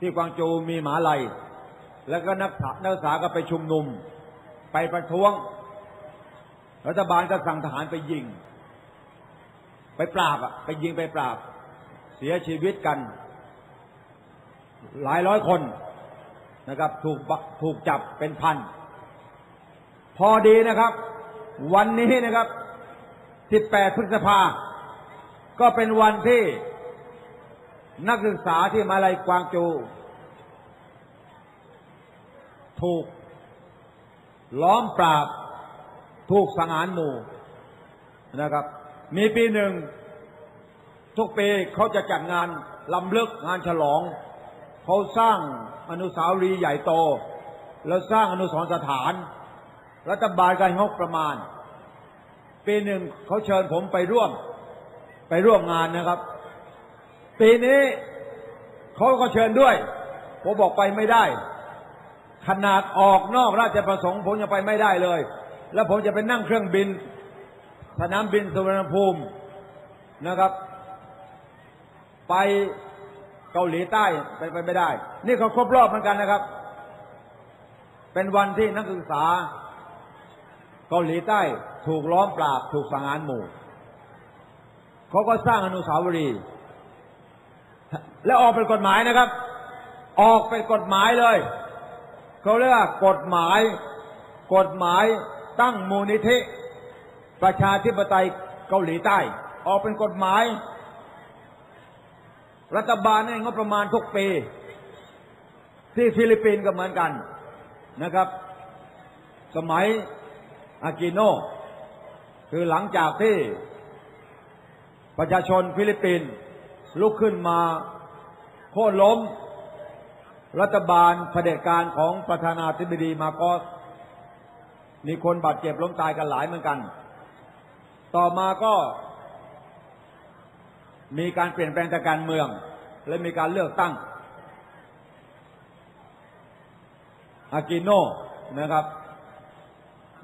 ที่กวางโจวมีหมาลัย แล้วก็นักศึกนักศึกษาก็ไปชุมนุม ไปประท้วง รัฐบาลก็สั่งทหารไปยิง ไปปราบอะไปยิงไปปราบ เสียชีวิตกัน หลายร้อยคนนะครับ ถูกถูกจับเป็นพัน พอดีนะครับ วันนี้นะครับ 18 พฤษภา ก็เป็นวันที่ นักศึกษาที่มาลัยกวางโจวถูก ล้อมปราบ ถูกสังหารหมู่นะครับ มีปีหนึ่ง ทุกปีเขาจะจัดงานลำลึกงานฉลอง เขาสร้างอนุสาวรีย์ใหญ่โต แล้วสร้างอนุสรสถาน รัฐบาลการงบประมาณ ปีหนึ่งเขาเชิญผมไปร่วม ไปร่วมงานนะครับ ปีนี้เขาก็เชิญด้วย ผมบอกไปไม่ได้ ขนาดออกนอกราชประสงค์ ผมยังไปไม่ได้เลย แล้วผมจะไปนั่งเครื่องบิน สนามบินสุวรรณภูมินะครับ ไปเกาหลีใต้ไปไปไม่ได้ นี่เขาครบรอบเหมือนกันนะครับ เป็นวันที่นักศึกษา เกาหลีใต้ถูกล้อมปราบถูกสังหารหมู่ เขาก็สร้างอนุสาวรีย์ และออกเป็นกฎหมายนะครับ ออกเป็นกฎหมายเลยเขาเรียกว่ากฎหมาย กฎหมายตั้งมูลนิธิ ประชาธิปไตยเกาหลีใต้ ออกเป็นกฎหมาย รัฐบาลให้งบประมาณทุกปี ที่ฟิลิปปินส์ก็เหมือนกันนะครับ สมัยอากิโนคือหลังจากที่ประชาชนฟิลิปปินส์ ลุกขึ้นมาโค่นล้ม รัฐบาลเผด็จการของประธานาธิบดีมาโกสมีคนบาดเจ็บล้มตายกันหลายเหมือนกัน ต่อมาก็ มีการเปลี่ยนแปลงทางการเมือง และมีการเลือกตั้ง อากิโนนะครับ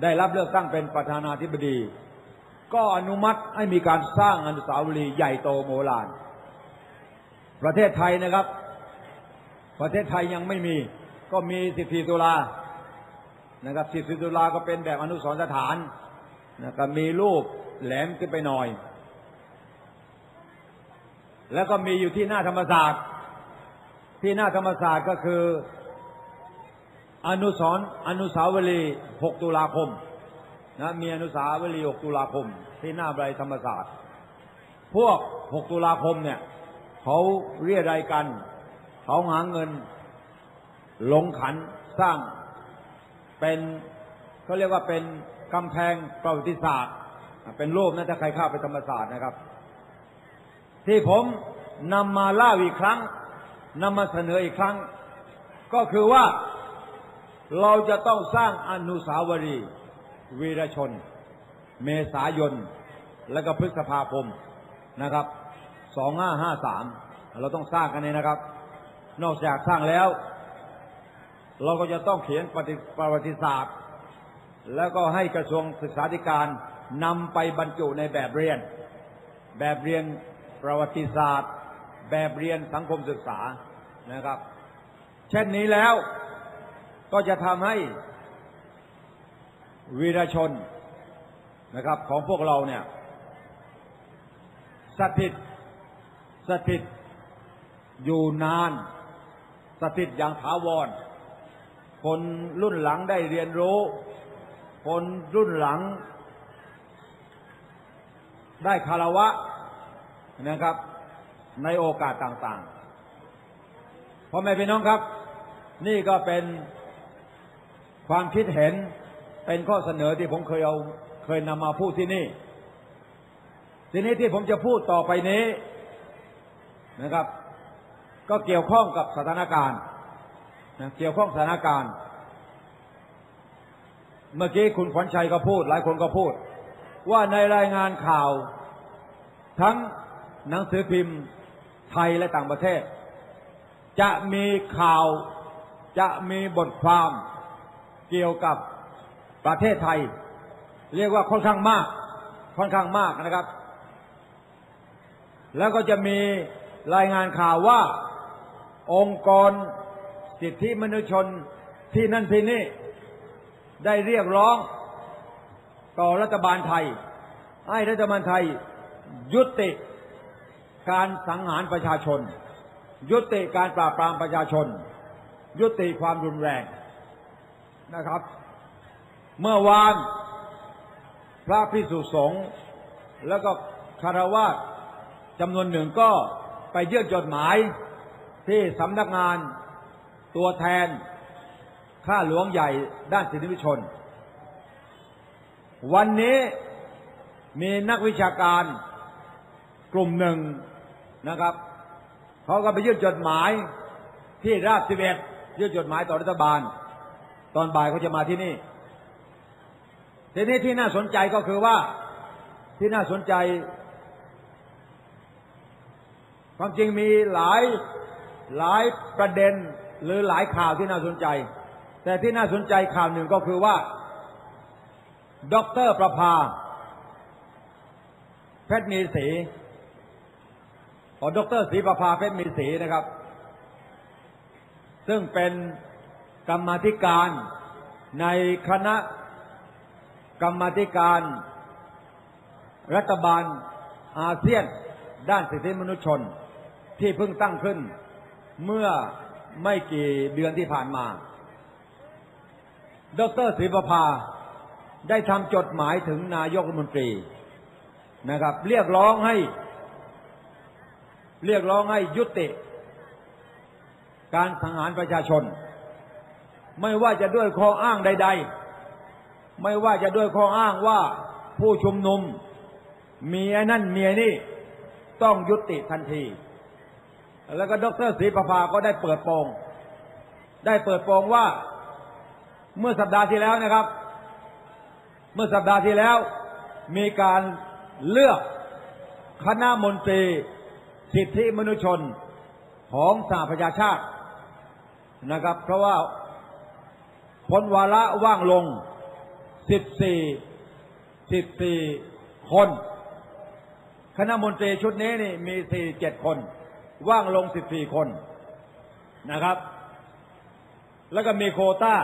ได้รับเลือกตั้งเป็นประธานาธิบดี ก็อนุมัติให้มีการสร้างอนุสาวรีย์ใหญ่โตโมฬาร ประเทศไทยนะครับ ประเทศไทยยังไม่มี ก็มี 14 ตุลานะครับ 14 ตุลาก็เป็นแบบอนุสรณ์สถานนะครับมีรูปแหลมขึ้นไปหน่อย แล้วก็มีอยู่ที่หน้าธรรมศาสตร์ ที่หน้าธรรมศาสตร์ก็คือ อนุสรอนุสาวรีย์6ตุลาคมนะมีอนุสาวรีย์6ตุลาคม ที่หน้าไรธรรมศาสตร์ พวก 6 ตุลาคมเนี่ย เขาเรียรายกัน เขาหาเงิน ลงขันสร้าง เป็นเขาเรียกว่าเป็นกำแพงประวัติศาสตร์ เป็นรูปนะถ้าใครเข้าไปธรรมศาสตร์นะครับ ที่ผมนำมาเล่าอีกครั้งนำมาเสนออีกครั้ง ก็คือว่าเราจะต้องสร้างอนุสาวรีย์วีรชน เมษายน และก็พฤษภาคมนะครับ สองห้าห้าสามเราต้องสร้างกันนี้นะครับ นอกจากสร้างแล้ว เราก็จะต้องเขียนประวัติศาสตร์ แล้วก็ให้กระทรวงศึกษาธิการนำไปบรรจุในแบบเรียน แบบเรียนประวัติศาสตร์ แบบเรียนสังคมศึกษานะครับ เช่นนี้แล้วก็จะทำให้วีรชนนะครับของพวกเราเนี่ยสถิต สถิตอยู่นาน สถิตอย่างถาวร คนรุ่นหลังได้เรียนรู้ คนรุ่นหลัง ได้คารวะนะครับ ในโอกาสต่างๆพ่อแม่พี่น้องครับ นี่ก็เป็นความคิดเห็นเป็นข้อเสนอที่ผมเคยเอาเคยนำมาพูดที่นี่ ทีนี้ที่ผมจะพูดต่อไปนี้ นะครับ ก็เกี่ยวข้องกับสถานการณ์นะเกี่ยวข้องสถานการณ์ เมื่อกี้คุณขวัญชัยก็พูด หลายคนก็พูด ว่าในรายงานข่าว ทั้งหนังสือพิมพ์ไทยและต่างประเทศ จะมีข่าวจะมีบทความเกี่ยวกับประเทศไทย เรียกว่าค่อนข้างมาก ค่อนข้างมากนะครับ แล้วก็จะมี รายงานข่าวว่า องค์กรสิทธิมนุษยชนที่นั่นที่นี่ ได้เรียกร้อง ต่อรัฐบาลไทย ให้รัฐบาลไทย ยุติการสังหารประชาชน ยุติการปราบปรามประชาชน ยุติความรุนแรงนะครับ เมื่อวานพระพิสุสงฆ์แล้วก็คารวะจำนวนหนึ่งก็ ไปยื่นจดหมายที่สำนักงานตัวแทนข้าหลวงใหญ่ด้านสิทธิมนุษยชน วันนี้มีนักวิชาการกลุ่มหนึ่งนะครับเขาก็ไปยื่นจดหมายที่ราชสิเวศยื่นจดหมายต่อรัฐบาล ตอนบ่ายเขาจะมาที่นี่ทีนี้ที่น่าสนใจก็คือว่าที่น่าสนใจ ความจริงมีหลายหลายประเด็นหรือหลายข่าวที่น่าสนใจ แต่ที่น่าสนใจข่าวหนึ่งก็คือว่าดอกเตอรประภา เพชรมีศรีขอดอกเตอรศรีประภาเพชรมีศรีนะครับ ซึ่งเป็นกรรมธิการในคณะกรรมธิการ รัฐบาลอาเซียน ด้านสิทธิมนุษยชน ที่เพิ่งตั้งขึ้น เมื่อไม่กี่เดือนที่ผ่านมา ดรศรีปภาได้ทำจดหมายถึงนายกรัฐมนตรีนะครับ เรียกร้องให้ เรียกร้องให้ยุติ การสังหารประชาชน ไม่ว่าจะด้วยข้ออ้างใด ๆ ไม่ว่าจะด้วยข้ออ้างว่าผู้ชุมนุมมีไอ้นั่นเมียนี่ต้องยุติทันที แล้วก็ดรศรีประภาก็ได้เปิดโปง ได้เปิดโปงว่า เมื่อสัปดาห์ที่แล้วนะครับ เมื่อสัปดาห์ที่แล้วมีการเลือกคณะมนตรี สิทธิมนุษยชนของสหประชาชาตินะครับ เพราะว่าพ้นวาระว่างลง 14 14 คน คณะมนตรีชุดนี้นี่มี 47 คน ว่างลง 14 คนนะครับ แล้วก็มีโควต้า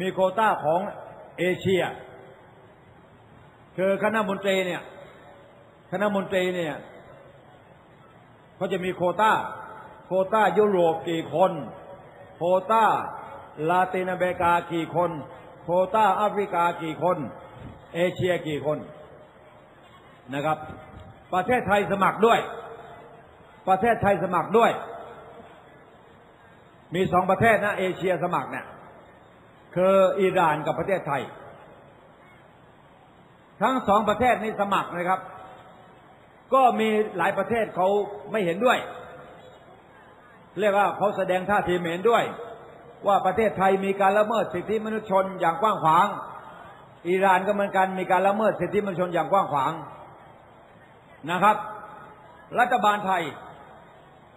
มีโควต้าของเอเชีย คือคณะมนตรีเนี่ย คณะมนตรีเนี่ยเขาจะมีโควต้า โควต้ายุโรปกี่คน โควต้าลาตินอเมริกากี่คน โควต้าแอฟริกากี่คน เอเชียกี่คนนะครับ ประเทศไทยสมัครด้วย ประเทศไทยสมัครด้วย มีสองประเทศนะ เอเชียสมัครเนี่ยคืออิหร่านกับประเทศไทย ทั้งสองประเทศนี้สมัครนะครับ ก็มีหลายประเทศเขาไม่เห็นด้วย เรียกว่าเขาแสดงท่าทีเห็นด้วย ว่าประเทศไทยมีการละเมิดสิทธิมนุษยชนอย่างกว้างขวางอิหร่านก็เหมือนกันมีการละเมิดสิทธิมนุษยชนอย่างกว้างขวางนะครับ รัฐบาลไทย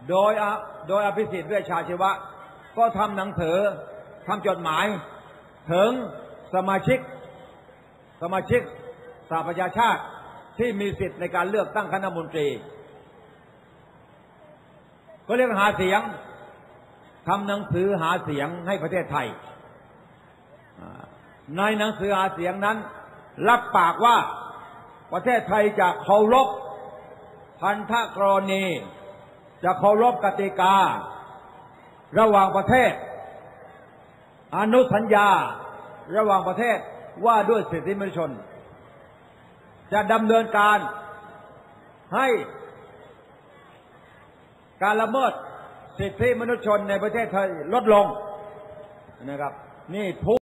โดยโดยอภิสิทธิ์เวชชาชีวะ ก็ทำหนังสือทำจดหมาย ถึงสมาชิก สมาชิกสหประชาชาติที่มีสิทธิ์ในการเลือกตั้งคณะมนตรี ก็เรียกหาเสียงทำหนังสือหาเสียงให้ประเทศไทย ในหนังสือหาเสียงนั้น รับปากว่าประเทศไทยจะเคารพพันธกรณี จะเคารพกติกา ระหว่างประเทศ อนุสัญญาระหว่างประเทศว่าด้วยสิทธิมนุษยชน จะดำเนินการให้การละเมิดสิทธิมนุษยชนในประเทศไทยลดลงนะครับ นี่ทุ